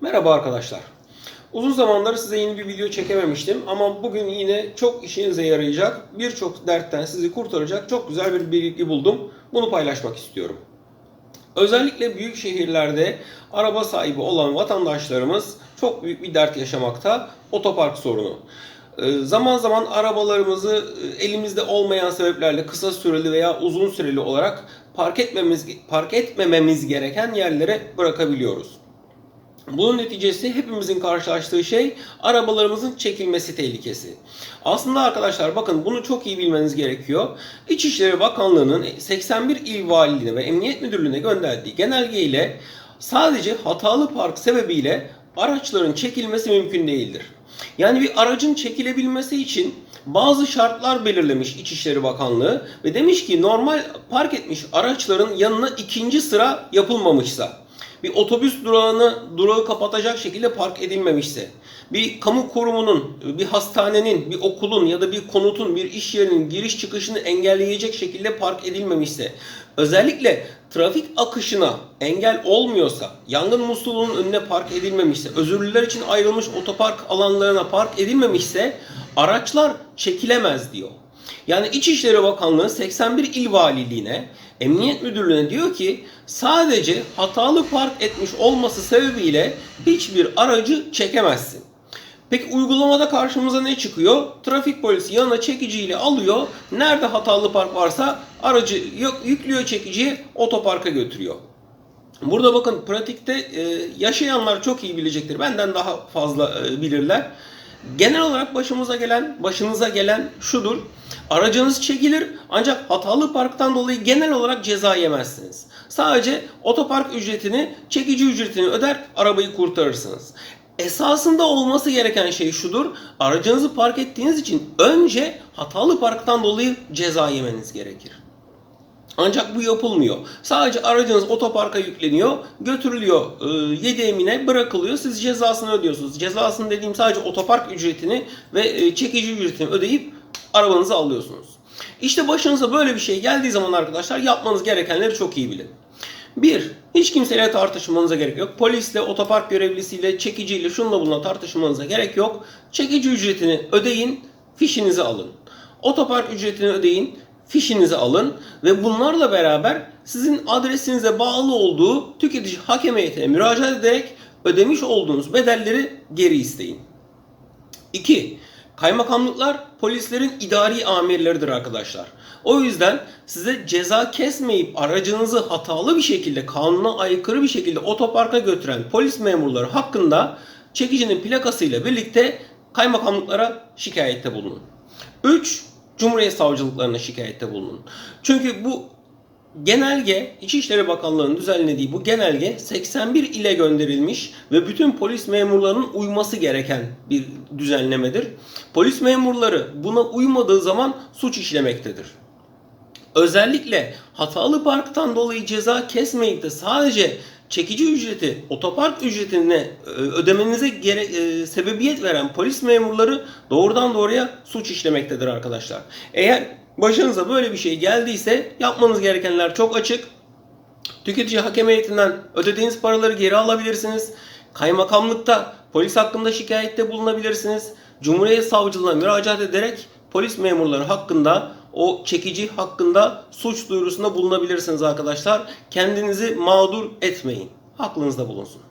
Merhaba arkadaşlar. Uzun zamandır size yeni bir video çekememiştim ama bugün yine çok işinize yarayacak, birçok dertten sizi kurtaracak çok güzel bir bilgi buldum. Bunu paylaşmak istiyorum. Özellikle büyük şehirlerde araba sahibi olan vatandaşlarımız çok büyük bir dert yaşamakta. Otopark sorunu. Ee, Zaman zaman arabalarımızı e, elimizde olmayan sebeplerle kısa süreli veya uzun süreli olarak park etmemiz park etmememiz gereken yerlere bırakabiliyoruz. Bunun neticesi hepimizin karşılaştığı şey arabalarımızın çekilmesi tehlikesi. Aslında arkadaşlar bakın bunu çok iyi bilmeniz gerekiyor. İçişleri Bakanlığı'nın 81 il valiliğine ve emniyet müdürlüğüne gönderdiği genelge ile sadece hatalı park sebebiyle araçların çekilmesi mümkün değildir. Yani bir aracın çekilebilmesi için bazı şartlar belirlemiş İçişleri Bakanlığı ve demiş ki normal park etmiş araçların yanına ikinci sıra yapılmamışsa bir otobüs durağını durağı kapatacak şekilde park edilmemişse, bir kamu kurumunun, bir hastanenin, bir okulun ya da bir konutun, bir iş yerinin giriş çıkışını engelleyecek şekilde park edilmemişse, özellikle trafik akışına engel olmuyorsa, yangın musluğunun önüne park edilmemişse, özürlüler için ayrılmış otopark alanlarına park edilmemişse araçlar çekilemez diyor. Yani İçişleri Bakanlığı 81 il valiliğine, Emniyet Müdürlüğü'ne diyor ki sadece hatalı park etmiş olması sebebiyle hiçbir aracı çekemezsin. Peki uygulamada karşımıza ne çıkıyor? Trafik polisi yanına çekiciyle alıyor. Nerede hatalı park varsa aracı yüklüyor çekiciye otoparka götürüyor. Burada bakın pratikte e, yaşayanlar çok iyi bilecektir. Benden daha fazla e, bilirler. Genel olarak başımıza gelen, başınıza gelen şudur. Aracınız çekilir ancak hatalı parktan dolayı genel olarak ceza yemezsiniz. Sadece otopark ücretini, çekici ücretini öder, arabayı kurtarırsınız. Esasında olması gereken şey şudur. Aracınızı park ettiğiniz için önce hatalı parktan dolayı ceza yemeniz gerekir. Ancak bu yapılmıyor. Sadece aracınız otoparka yükleniyor, götürülüyor e, 7 emine bırakılıyor. Siz cezasını ödüyorsunuz. Cezasını dediğim sadece otopark ücretini ve e, çekici ücretini ödeyip arabanızı alıyorsunuz. İşte başınıza böyle bir şey geldiği zaman arkadaşlar yapmanız gerekenleri çok iyi bilin. Bir, hiç kimseyle tartışmanıza gerek yok. Polisle, otopark görevlisiyle, çekiciyle, şunla bununla tartışmanıza gerek yok. Çekici ücretini ödeyin, fişinizi alın. Otopark ücretini ödeyin, fişinizi alın ve bunlarla beraber sizin adresinize bağlı olduğu tüketici hakem müracaat ederek ödemiş olduğunuz bedelleri geri isteyin. 2. Kaymakamlıklar polislerin idari amirleridir arkadaşlar. O yüzden size ceza kesmeyip aracınızı hatalı bir şekilde kanuna aykırı bir şekilde otoparka götüren polis memurları hakkında çekicinin plakasıyla birlikte kaymakamlıklara şikayette bulunun. 3. Cumhuriyet Savcılıklarına şikayette bulunun. Çünkü bu genelge İçişleri Bakanlığı'nın düzenlediği bu genelge 81 ile gönderilmiş ve bütün polis memurlarının uyması gereken bir düzenlemedir. Polis memurları buna uymadığı zaman suç işlemektedir. Özellikle hatalı parktan dolayı ceza kesmeyip de sadece çekici ücreti, otopark ücretine e, ödemenize gere, e, sebebiyet veren polis memurları doğrudan doğruya suç işlemektedir arkadaşlar. Eğer başınıza böyle bir şey geldiyse yapmanız gerekenler çok açık. Tüketici hakem heyetinden ödediğiniz paraları geri alabilirsiniz. Kaymakamlıkta polis hakkında şikayette bulunabilirsiniz. Cumhuriyet Savcılığına müracaat ederek polis memurları hakkında o çekici hakkında suç duyurusunda bulunabilirsiniz arkadaşlar. Kendinizi mağdur etmeyin. Aklınızda bulunsun.